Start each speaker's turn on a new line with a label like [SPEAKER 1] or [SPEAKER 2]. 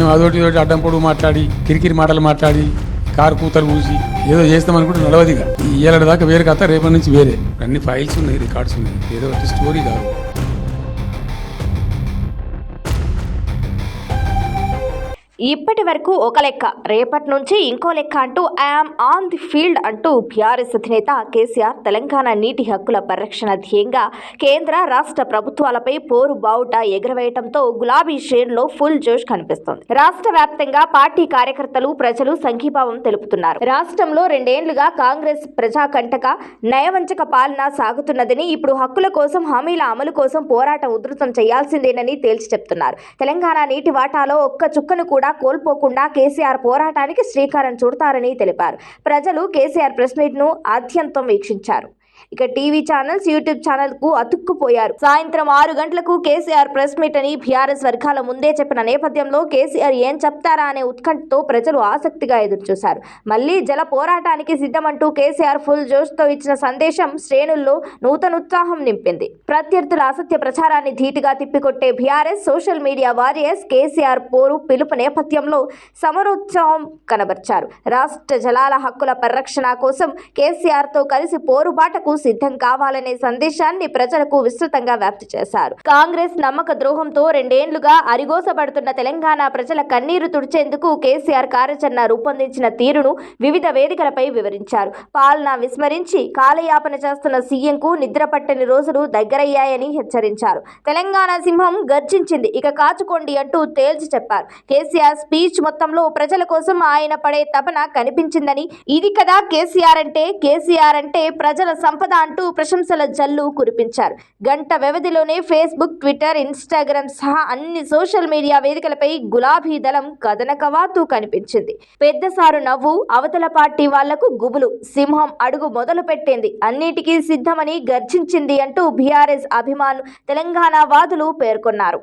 [SPEAKER 1] మేము అదొకటి ఇదొకటి అడ్డం పొడుగు మాట్లాడి కిరికిరి మాటలు మాట్లాడి కారు కూతలు కూసి ఏదో చేస్తామనుకుంటే నడవదిగా ఇయ్యాల దాకా వేరే కథ రేపటి నుంచి వేరే. అన్ని ఫైల్స్ ఉన్నాయి రికార్డ్స్ ఉన్నాయి. ఏదో ఒకటి స్టోరీ కాదు.
[SPEAKER 2] ఇప్పటి వరకు ఒక లెక్క రేపటి నుంచి ఇంకో లెక్క అంటూ I am on the field అంటూ బీఆర్ఎస్ అధినేత కేసీఆర్ తెలంగాణ నీటి హక్కుల పరిరక్షణ ధ్యేయంగా కేంద్ర రాష్ట్ర ప్రభుత్వాలపై పోరు బావుట ఎగురవేయడంతో గులాబీ షేర్లో ఫుల్ జోష్ కనిపిస్తోంది. రాష్ట్ర వ్యాప్తంగా పార్టీ కార్యకర్తలు ప్రజలు సంఘీభావం తెలుపుతున్నారు. రాష్ట్రంలో రెండేళ్ళుగా కాంగ్రెస్ ప్రజాకంటక నయవంచక పాలన సాగుతున్నదని ఇప్పుడు హక్కుల కోసం హామీల అమలు కోసం పోరాటం ఉధృతం చేయాల్సిందేనని తేల్చి చెప్తున్నారు. తెలంగాణ నీటి వాటాలో ఒక్క చుక్కను కూడా కోల్పోకుండా కేసీఆర్ పోరాటానికి శ్రీకారం చుడతారని తెలిపారు. ప్రజలు కేసీఆర్ ప్రెస్ మీట్ను ఆద్యంతం వీక్షించారు. ఇక టీవీ ఛానల్స్ యూట్యూబ్ ఛానల్కు అతుక్కుపోయారు. సాయంత్రం ఆరు గంటలకు కేసీఆర్ ప్రెస్ మీట్ అని బీఆర్ఎస్ వర్గాల ముందే చెప్పిన నేపథ్యంలో కేసీఆర్ ఏం చెప్తారా అనే ఉత్కంఠతో ప్రజలు ఆసక్తిగా ఎదురుచూశారు. మళ్ళీ జల పోరాటానికి సిద్ధమంటూ కేసీఆర్ ఫుల్ జోష్తో ఇచ్చిన సందేశం శ్రేణుల్లో నూతన ఉత్సాహం నింపింది. ప్రత్యర్థుల అసత్య ప్రచారాన్ని ధీటుగా తిప్పికొట్టే BRS social media warriors KCR పోరు పిలుపు నేపథ్యంలో సమరోత్సవం కనబర్చారు. రాష్ట్ర జలాల హక్కుల పరిరక్షణ కోసం కేసీఆర్తో కలిసి పోరుబాటకు సిద్ధం కావాలనే సందేశాన్ని ప్రజలకు విస్తృతంగా వ్యాప్తి చేశారు. కాంగ్రెస్ నమ్మక ద్రోహంతో రెండేండ్లుగా అరిగోసబడుతున్న తెలంగాణ ప్రజల కన్నీరు తుడిచేందుకు కేసీఆర్ కార్యాచరణ రూపొందించిన తీరును వివిధ వేదికలపై వివరించారు. పాలన విస్మరించి కాలయాపన చేస్తున్న సీఎంకు నిద్ర పట్టని రోజులు దగ్గరయ్యాయని హెచ్చరించారు. తెలంగాణ సింహం గర్జించింది. ఇక కాచుకోండి అంటూ తేల్చి చెప్పారు. కేసీఆర్ స్పీచ్ మొత్తంలో ప్రజల కోసం ఆయన పడే తపన కనిపించిందని. ఇది కదా కేసీఆర్ అంటే కేసీఆర్ అంటే ప్రజల సంపద అంటూ ప్రశంసల జల్లు కురిపించారు. గంట వ్యవధిలోనే ఫేస్బుక్ ట్విట్టర్ ఇన్స్టాగ్రామ్ సహా అన్ని సోషల్ మీడియా వేదికలపై గులాబీ దళం కథన కనిపించింది. పెద్దసారు నవ్వు అవతల పార్టీ వాళ్ళకు గుబులు. సింహం అడుగు మొదలు పెట్టింది అన్నిటికీ సిద్ధమని గర్జించింది అంటూ బీఆర్ఎస్ అభిమాను తెలంగాణ వాదులు పేర్కొన్నారు.